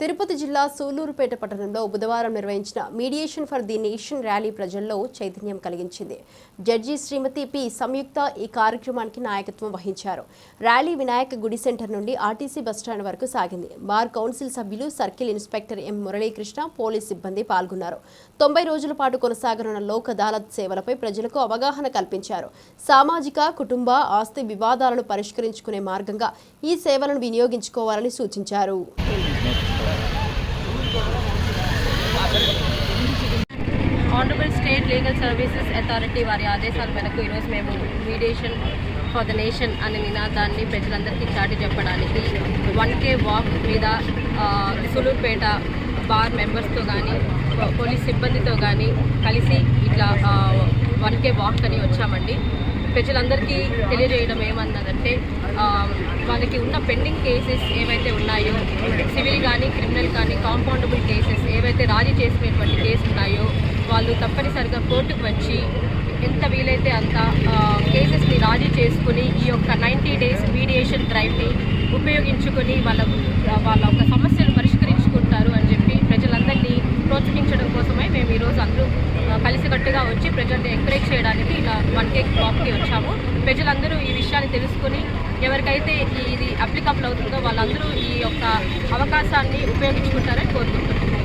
తిరుపతి జిల్లా సూలూరుపేట పట్టణంలో బుధవారం నిర్వహించిన mediation for the nation rally ప్రజల్లో చైతన్యం కలిగించింది. జడ్జి శ్రీమతి పి. సంయుక్త ఈ కార్యక్రమానికి నాయకత్వం వహించారు. ర్యాలీ వినాయక గుడి సెంటర్ నుండి ఆర్టీసీ బస్టాండ్ వరకు సాగింది. బార్ కౌన్సిల్ సభ్యులు circle inspector M. Muralikrishna police సిబ్బంది పాల్గొన్నారు. తొంభై రోజుల పాటు కొనసాగనున్న లోక్ అదాలత్ సేవలపై ప్రజలకు అవగాహన కల్పించారు. సామాజిక కుటుంబ ఆస్తి వివాదాలను పరిష్కరించుకునే మార్గంగా ఈ సేవలను వినియోగించుకోవాలని సూచించారు. Honourable state legal services authority వారి ఆదేశాల మేరకు ఈరోజు మేము మీడియేషన్ ఫర్ ద నేషన్ అనే నినాదాన్ని ప్రజలందరికీ చాటి చెప్పడానికి వన్ కే వాక్ మీద సులూర్పేట బార్ మెంబర్స్తో కానీ పోలీస్ సిబ్బందితో కానీ కలిసి ఇట్లా వన్ కే వాక్ అని వచ్చామండి. ప్రజలందరికీ తెలియజేయడం ఏమన్నదంటే వాళ్ళకి ఉన్న పెండింగ్ కేసెస్ ఏవైతే ఉన్నాయో సివిల్ కానీ క్రిమినల్ కానీ కాంపౌండబుల్ కేసెస్ ఏవైతే రాజీ చేసినటువంటి కేసెస్ ఉన్నాయో వాళ్ళు తప్పనిసరిగా కోర్టుకు వచ్చి ఎంత వీలైతే అంత కేసెస్ని రాజీ చేసుకుని ఈ యొక్క నైంటీ డేస్ మీడియేషన్ డ్రైవ్ని ఉపయోగించుకొని వాళ్ళ వాళ్ళ యొక్క సమస్యలు పరిష్కరించుకుంటారు అని చెప్పి ప్రజలందరినీ ప్రోత్సహించడం కోసమే మేము ఈరోజు అందరూ కలిసికట్టుగా వచ్చి ప్రజల్ని ఎంకరేజ్ చేయడానికి ఇలా వన్ కేక్ బాక్కి వచ్చాము. ప్రజలందరూ ఈ విషయాన్ని తెలుసుకుని ఎవరికైతే ఇది అప్లికబుల్ అవుతుందో వాళ్ళందరూ ఈ యొక్క అవకాశాన్ని ఉపయోగించుకుంటారని కోరుకుంటున్నాం.